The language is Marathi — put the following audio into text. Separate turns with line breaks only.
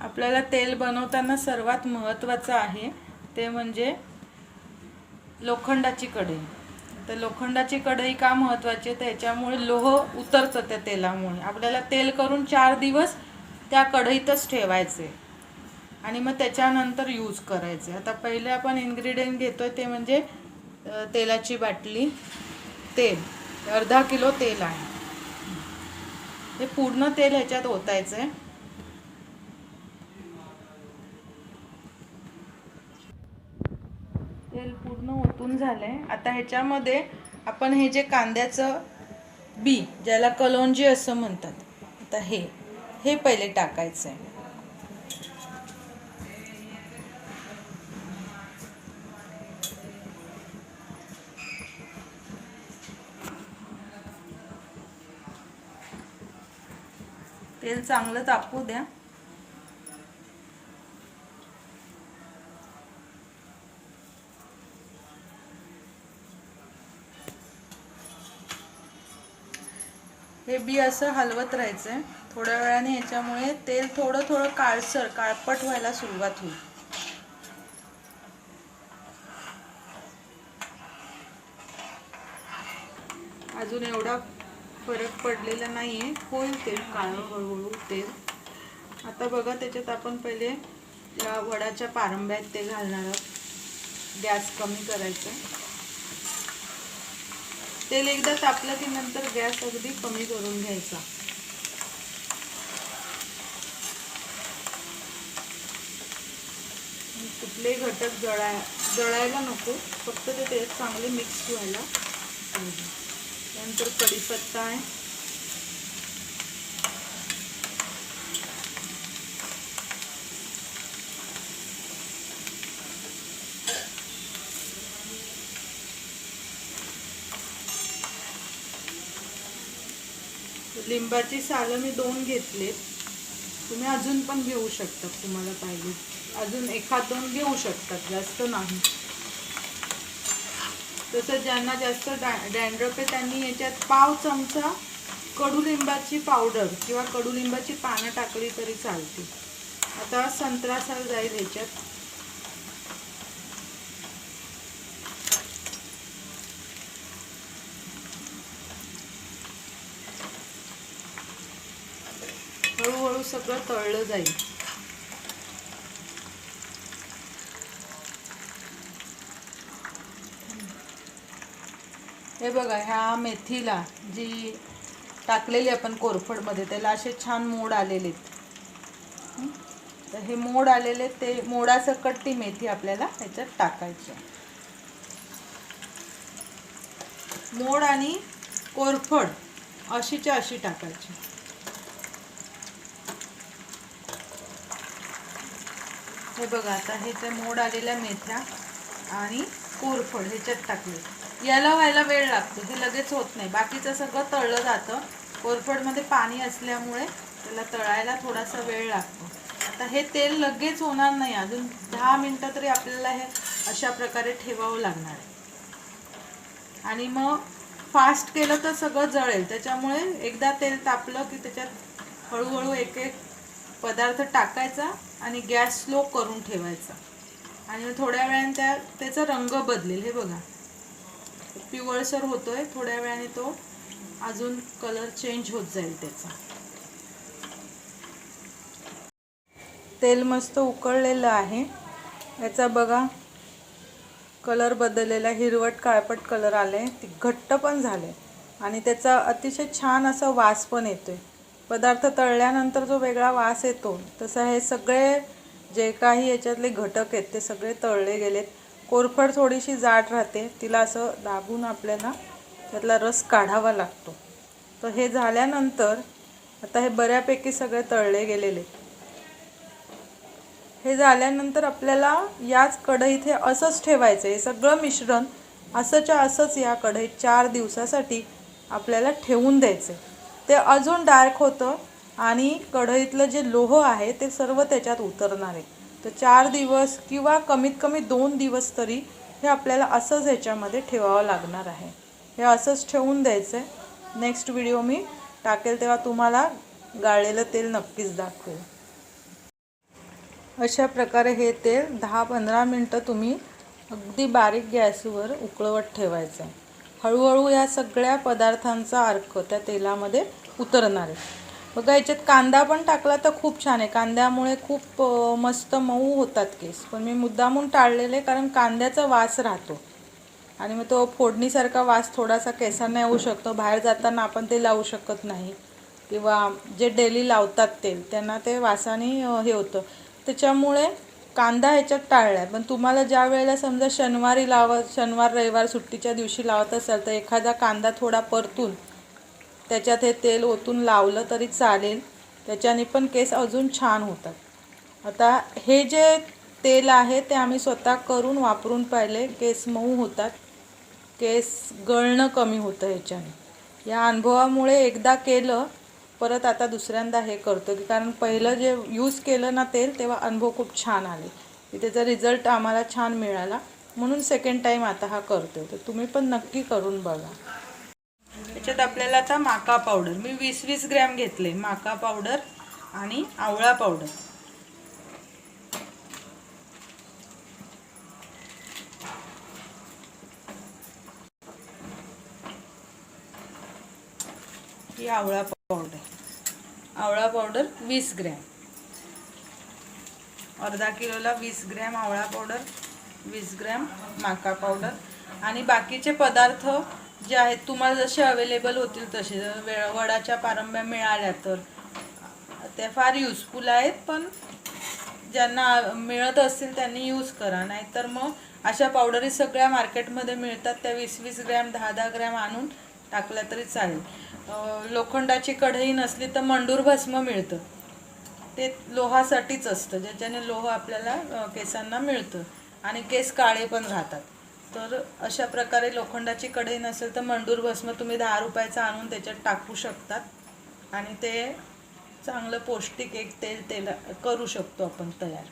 आपल्याला तेल बनवताना सर्वात महत्त्वाचं आहे ते म्हणजे लोखंडाची कढई. तर लोखंडाची कढई का महत्त्वाची? आहे त्याच्यामुळे लोह उतरतं त्या तेलामुळे. आपल्याला तेल करून चार दिवस त्या कढईतच ठेवायचे. आणि मग त्याच्यानंतर यूज करायचे. आता पहिले आपण इन्ग्रेडियंट आहे ते म्हणजे तेलाची बाटली तेल. अर्धा किलो तेल आहे. हे पूर्ण तेल ह्याच्यात ओतायचं आहे तेल पूर्ण झालं झालंय. आता ह्याच्यामध्ये आपण हे जे कांद्याचं बी ज्याला कलोंजी असं म्हणतात आता हे हे पहिले टाकायचं आहे तेल चांगलं तापू द्या. हे बी असं हलवत राहायचं आहे थोड्या वेळाने ह्याच्यामुळे तेल थोडं थोडं काळसर काळपट व्हायला सुरुवात होईल. अजून एवढा फरक पडलेला नाही आहे होईल तेल काळं हळूहळू तेल. आता बघा त्याच्यात आपण पहिले या वडाच्या पारंब्यात ते घालणार आहोत. गॅस कमी करायचा. तेल एकदा तापलं की नंतर गॅस अगदी कमी करून घ्यायचा. कुठले घटक जळाय जळायला नको. फक्त ते तेल चांगले मिक्स व्हायला पाहिजे. त्यानंतर कढीपत्ता आहे. लिंबाची सालं मी दोन घेतलेत. तुम्ही अजून पण घेऊ शकता तुम्हाला पाहिजे. अजून एखाद दोन घेऊ शकतात जास्त नाही. तसं ज्यांना जास्त डॅ डॅन्ड्रफ आहे त्यांनी याच्यात पाव चमचा कडुलिंबाची पावडर किंवा कडुलिंबाची पानं टाकली तरी चालते. आता संत्रासाल जाईल ह्याच्यात हळूहळू तळलं जाईल. हे बघा ह्या मेथीला जी टाकलेली आपण कोरफडमध्ये त्याला असे छान मोड आलेले आहेत. तर हे मोड आलेले ते मोडासकट ती मेथी आपल्याला ह्याच्यात टाकायची मोड आणि कोरफड अशीच्या अशी टाकायची. हे बघा आता हे ते मोड आलेल्या मेथ्या आणि कोरफड ह्याच्यात टाकले. याला व्हायला वेळ लागतो हे लगेच होत नाही. बाकीचं सगळं तळलं जातं. कोरफडमध्ये पाणी असल्यामुळे त्याला तळायला थोडासा वेळ लागतो. आता हे तेल लगेच होणार नाही. अजून दहा मिनटं तरी आपल्याला हे अशा प्रकारे ठेवावं लागणार आहे. आणि मग फास्ट केलं तर सगळं जळेल. त्याच्यामुळे एकदा तेल तापलं की त्याच्यात हळूहळू एक एक पदार्थ टाकायचा. आणि गॅस स्लो करून ठेवायचा. आणि थोड्या वेळाने त्या त्याचा रंग बदलेल. हे बघा. पिवळसर होतो आहे थोड्या वेळाने तो अजून कलर चेंज होत जाईल त्याचा. तेल मस्त उकळलेलं आहे. याचा बघा. कलर बदललेला हिरवट काळपट कलर आले ती घट्ट पण झाले आणि त्याचा अतिशय छान असा वास पण येतोय. पदार्थ तळल्यानंतर जो वेगळा वास येतो तसं हे सगळे जे काही याच्यातले घटक आहेत ते सगळे तळले गेलेत. कोरफड थोडीशी जाड राहते तिला असं दाबून आपल्याला त्यातला रस काढावा लागतो. तर हे झाल्यानंतर आता हे बऱ्यापैकी सगळे तळले गेलेले. आहेत. हे झाल्यानंतर आपल्याला याच कढईत हे असंच ठेवायचं आहे सगळं मिश्रण असंच्या असंच या कढईत चार दिवसासाठी आपल्याला ठेवून द्यायचं आहे ते अजून डार्क होतं आणि कढईतलं जे लोह आहे ते सर्व त्याच्यात उतरणार आहे. तर चार दिवस किंवा कमीत कमी दोन दिवस तरी हे आपल्याला असंच ह्याच्यामध्ये ठेवावं लागणार आहे. हे असंच ठेवून द्यायचं आहे नेक्स्ट व्हिडिओ मी टाकेल तेव्हा तुम्हाला गाळलेलं तेल नक्कीच दाखवेल. अशा प्रकारे हे तेल दहा पंधरा मिनटं तुम्ही अगदी बारीक गॅसवर उकळवत ठेवायचं आहे हळूहळू या सगळ्या पदार्थांचा अर्क त्या तेलामध्ये उतरणार. आहे बघा याच्यात कांदा पण टाकला तर खूप छान आहे. कांद्यामुळे खूप मस्त मऊ होतात केस. पण मी मुद्दामून टाळलेले कारण कांद्याचा वास राहतो. आणि मग तो फोडणीसारखा वास थोडासा केसांना येऊ शकतो. बाहेर जाताना आपण ते लावू शकत नाही. किंवा जे डेली लावतात तेल त्यांना ते वासाने हे होतं. त्याच्यामुळे कांदा ह्याच्यात टाळला आहे पण तुम्हाला ज्या वेळेला समजा शनिवारी लावत शनिवार रविवार सुट्टीच्या दिवशी लावत असाल तर एखादा कांदा थोडा परतून त्याच्यात हे तेल ओतून लावलं तरी चालेल. त्याच्याने पण केस अजून छान होतात. आता हे जे तेल आहे ते आम्ही स्वतः करून वापरून पाहिले. केस मऊ होतात. केस गळणं कमी होतं ह्याच्याने. या अनुभवामुळे एकदा केलं परत आता दुसऱ्यांदा हे करतो की कारण पहिलं जे यूज केलं ना तेल तेव्हा अनुभव खूप छान आले. की त्याचा रिझल्ट आम्हाला छान मिळाला. म्हणून सेकंड टाईम आता हा करतो तर तुम्ही पण नक्की करून बघा. याच्यात आपल्याला आता माका पावडर मी वीस वीस ग्रॅम घेतले. माका पावडर आणि आवळा पावडर ही आवळा पावडर आवळा पावडर वीस ग्रॅम. अर्धा किलोला वीस ग्रॅम आवळा पावडर वीस ग्रॅम माका पावडर आणि बाकीचे पदार्थ जे आहेत तुम्हाला जसे अवेलेबल होतील तसे. वेळ वडाच्या पारंब्या मिळाल्या तर. त्या फार युजफुल आहेत पण ज्यांना मिळत असतील त्यांनी यूज करा. नाहीतर मग अशा पावडरी सगळ्या मार्केटमध्ये मिळतात त्या वीस वीस ग्रॅम दहा दहा ग्रॅम आणून टाकल्या तरी चालेल. लोखंडाची कढई नसली तर मंडूर भस्म मिळतं. ते लोहासाठीच असतं ज्याच्याने लोह आपल्याला केसांना मिळतं. आणि केस काळे पण राहतात. तर अशा प्रकारे लोखंडाची कढई नसेल तर मंडूर भस्म तुम्ही दहा रुपयाचं आणून त्याच्यात टाकू शकतात. आणि ते चांगलं पौष्टिक एक तेल तेल करू शकतो आपण तयार.